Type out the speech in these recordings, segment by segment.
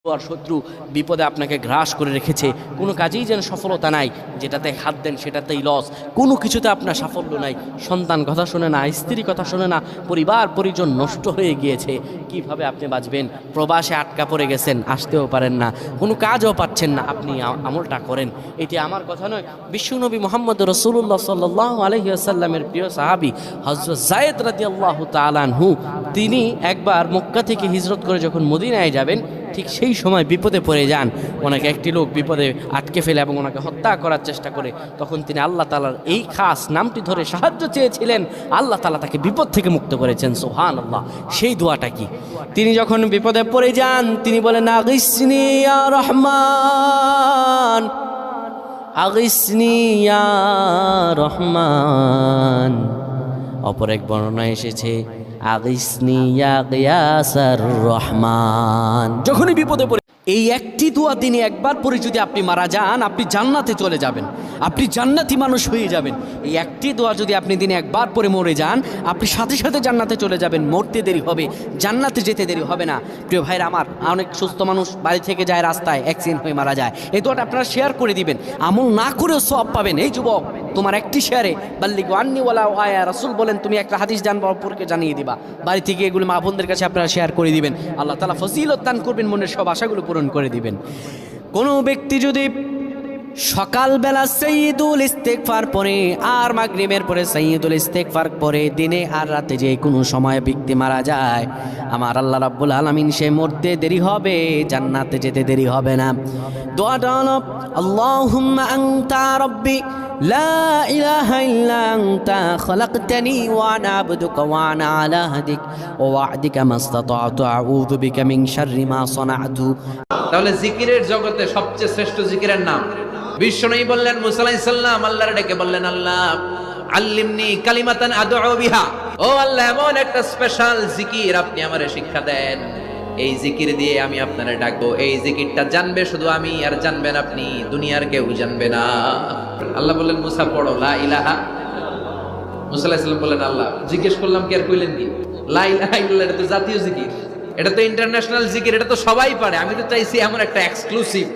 আর শত্রু বিপদে আপনাকে গ্রাস করে রেখেছে। কোনো কাজেই যেন সফলতা নাই, যেটাতে হাত দেন সেটাতেই লস কোনো কিছুতে আপনার সাফল্য নাই। সন্তান কথা শোনে না স্ত্রী কথা শোনে না, পরিবার, পরিজন নষ্ট হয়ে গিয়েছে। কীভাবে আপনি বাঁচবেন? প্রবাসে আটকা পড়ে গেছেন, আসতেও পারেন না। কোনো কাজও পাচ্ছেন না, আপনি আমলটা করেন। এটি আমার কথা নয়। বিশ্বনবী মোহাম্মদ রসুল্লাহ সাল্লাহ আলহিহাসাল্লামের প্রিয় সাহাবি হজরত জায়েদ রাদি আল্লাহ তালানহু তিনি একবার মক্কা থেকে হিজরত করে যখন মদিনায় যাবেন ঠিক সেই সময় বিপদে পড়ে যান। ওনাকে একটি লোক বিপদে আটকে ফেলে এবং ওনাকে হত্যা করার চেষ্টা করে। তখন তিনি আল্লাহ তালার এই খাস নামটি ধরে সাহায্য চেয়েছিলেন। আল্লাহ তালা তাকে বিপদ থেকে মুক্ত করেছেন সোহান আল্লাহ সেই দোয়াটা কি? তিনি যখন বিপদে পড়ে যান, তিনি বলেন রহমান রহমান। অপর এক বর্ণনা এসেছে রহমান। যখনই বিপদে পড়ে, এই একটি দোয়া তিনি একবার পরে যদি আপনি মারা যান, আপনি জান্নাতে চলে যাবেন। আপনি জান্নাতি মানুষ হয়ে যাবেন। এই একটি দোয়া যদি আপনি দিনে একবার পরে মরে যান, আপনি সাথে সাথে জান্নাতে চলে যাবেন। মরতে দেরি হবে, জান্নাতে যেতে দেরি হবে না। প্রিয় ভাইরা আমার, অনেক সুস্থ মানুষ বাড়ি থেকে যায় রাস্তায় অ্যাক্সিডেন্ট হয়ে মারা যায়। এই দোয়াটা আপনারা শেয়ার করে দিবেন। আমল না করেও সব পাবেন। এই যুবক তোমার একটি শেয়ারে বাল্লিক ওয়ান্নিওয়ালা আয়া রাসুল বলেন, তুমি একটা হাদিস জান অপরকে জানিয়ে দিবা। বাড়ি থেকে এগুলো মা বোনদের কাছে আপনারা শেয়ার করে দিবেন। আল্লাহ তালা ফজিলত দান করবেন মনের সব আশাগুলো পূরণ করে দিবেন। কোনো ব্যক্তি যদি সকালবেলা সঈদুল ইস্তেকফার পরে আর মাগরিবের পরে সঈদুল ইস্তেকফার পরে দিনে আর রাতে যে কোনো সময় ব্যক্তি মারা যায় আমার আল্লাহ রাব্বুল আলামিন সে মরতে দেরি হবে জান্নাতে যেতে দেরি হবে না দোয়াটা হলো আল্লাহুম্মা আনতা রব্বি لا إله إلا أنت خلقتني وأنا عبدك وأنا على هديك ووعدك ما استطعت أعوذ بك من شر ما صنعت তাহলে জিকিরের জগতে সবচেয়ে শ্রেষ্ঠ জিকিরের নাম বিশ্বনবী বললেন, মুসা আলাইহিস সালাম, আল্লাহর ডেকে বললেন, আল্লাহ, আল্লিমনি কালিমাতান আদউ বিহা। ও আল্লাহ, এমন একটা স্পেশাল জিকির আপনি আমারে শিক্ষা দেন। এই জিকির দিয়ে আমি আপনারে ডাকবো। এই জিকিরটা জানবে শুধু আমি, আর জানবেন আপনি, দুনিয়ার কেউ জানবে না। আল্লাহ বললেন, মুসা, পড়ো, লা ইলাহা। মুসা আলাইহিস সালাম বললেন, আল্লাহ, জিজ্ঞেস করলাম কি আর কইলেন কি? লা ইলাহা ইল্লাল্লাহ, এটা তো জাতীয় জিকির। এটা তো ইন্টারন্যাশনাল জিকির, এটা তো সবাই পারে। আমি তো চাইছি এমন একটা এক্সক্লুসিভ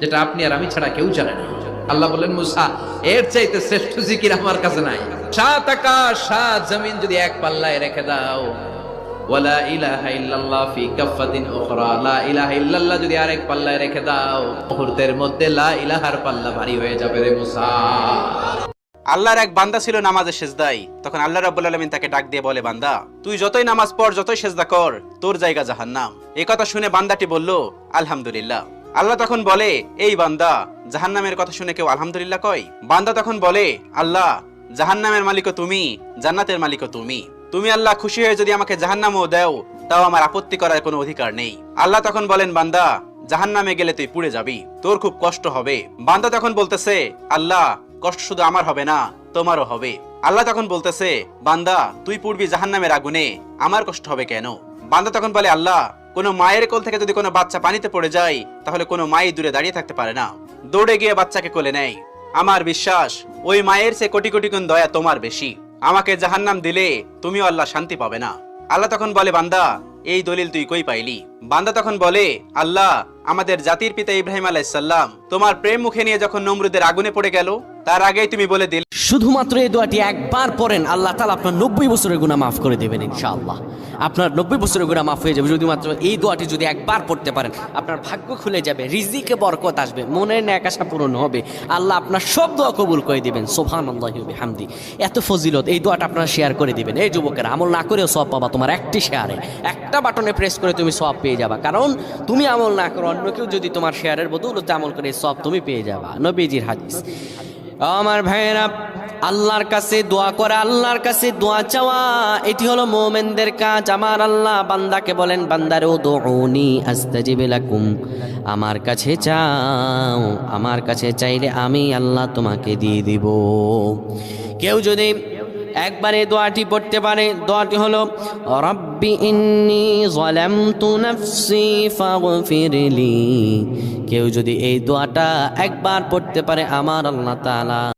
যেটা আপনি আর আমি ছাড়া কেউ জানে না। আল্লাহ বললেন, মুসা, এর চাইতে শ্রেষ্ঠ জিকির আমার কাছে নাই। সাত আকাশ, সাত জমিন যদি এক পাল্লায় রেখে দাও। মুহূর্তের মধ্যে লা ইলাহার পাল্লা ভারী হয়ে যাবে মুসা। আল্লাহর এক বান্দা ছিল নামাজের সেজদাই। তখন আল্লাহ রাব্বুল তাকে ডাক দিয়ে বলে, বান্দা, তুই যতই নামাজ পড়, যতই সেজদা কর, তোর জায়গা জাহান্নাম। এই কথা শুনে বান্দাটি বলল, আলহামদুলিল্লাহ। আল্লাহ তখন বলে, এই বান্দা, জাহান্নামের কথা শুনে কেউ আলহামদুলিল্লাহ কয়? বান্দা তখন বলে, আল্লাহ, জাহান্নামের মালিকও তুমি, জান্নাতের মালিকও তুমি। তুমি আল্লাহ খুশি হয়ে যদি আমাকে জাহান্নামও দাও, তাও আমার আপত্তি করার কোনো অধিকার নেই। আল্লাহ তখন বলেন, বান্দা, জাহান্নামে গেলে তুই পুড়ে যাবি, তোর খুব কষ্ট হবে। বান্দা তখন বলতেছে, আল্লাহ, কষ্ট শুধু আমার হবে না, তোমারও হবে। আল্লাহ তখন বলতেছে, বান্দা, তুই পূর্বি জাহান্নামের আগুনে, আমার কষ্ট হবে কেন? বান্দা তখন বলে, আল্লাহ কোনো মায়ের কোল থেকে যদি কোনো বাচ্চা পানিতে পড়ে যায়, তাহলে কোনো মাই দূরে দাঁড়িয়ে থাকতে পারে না। দৌড়ে গিয়ে বাচ্চাকে কোলে নেয়। আমার বিশ্বাস, ওই মায়ের সে কোটি কোটি গুণ দয়া তোমার বেশি। আমাকে জাহান্নাম দিলে তুমিও আল্লাহ শান্তি পাবে না। আল্লাহ তখন বলে, বান্দা, এই দলিল তুই কই পাইলি? বান্দা তখন বলে, আল্লাহ, আমাদের জাতির পিতা ইব্রাহিম আলাইসাল্লাম তোমার প্রেম মুখে নিয়ে যখন নমরুদের আগুনে পড়ে গেল, তার আগেই তুমি বলে দিলে শুধুমাত্র এই দোয়াটি একবার পড়েন, আল্লাহ তালা আপনার নব্বই বছরের গুণা মাফ করে দেবেন ইনশাআল্লাহ। আপনার নব্বই বছরের গুণা মাফ হয়ে যাবে যদি মাত্র এই দোয়াটি যদি একবার পড়তে পারেন, আপনার ভাগ্য খুলে যাবে, রিজিকে বরকত আসবে, মনের ন্যাক আশা পূরণ হবে, আল্লাহ আপনার সব দোয়া কবুল করে দিবেন আল্লাহ হামদি এত ফজিলত, এই দোয়াটা আপনারা শেয়ার করে দিবেন। এই যুবকেরা, আমল না করেও সব পাবা তোমার একটি শেয়ারে। একটা বাটনে প্রেস করে তুমি সব পেয়ে যাবা, কারণ তুমি আমল না করো, অন্য কেউ যদি তোমার শেয়ারের বদৌলতে আমল করে সব তুমি পেয়ে যাবা। নবীজির হাদিস। আমার ভাইয়েরা আল্লাহর কাছে দোয়া করা, আল্লাহর কাছে দোয়া চাওয়া, এটি হলো মোমেনদের কাজ। আমার আল্লাহ বান্দাকে বলেন, বান্দারে দোনি আস্তাজিব লাকুম। আমার কাছে চাও, আমার কাছে চাইলে আমি আল্লাহ তোমাকে দিয়ে দিব। কেউ যদি একবারে দোয়াটি পড়তে পারে, দোয়াটি হলো, রব্বি ইন্নি যালামতু নাফসি ফাগফিরলি কেউ যদি এই দোয়াটা একবার পড়তে পারে, আমার আল্লাহ তাআলা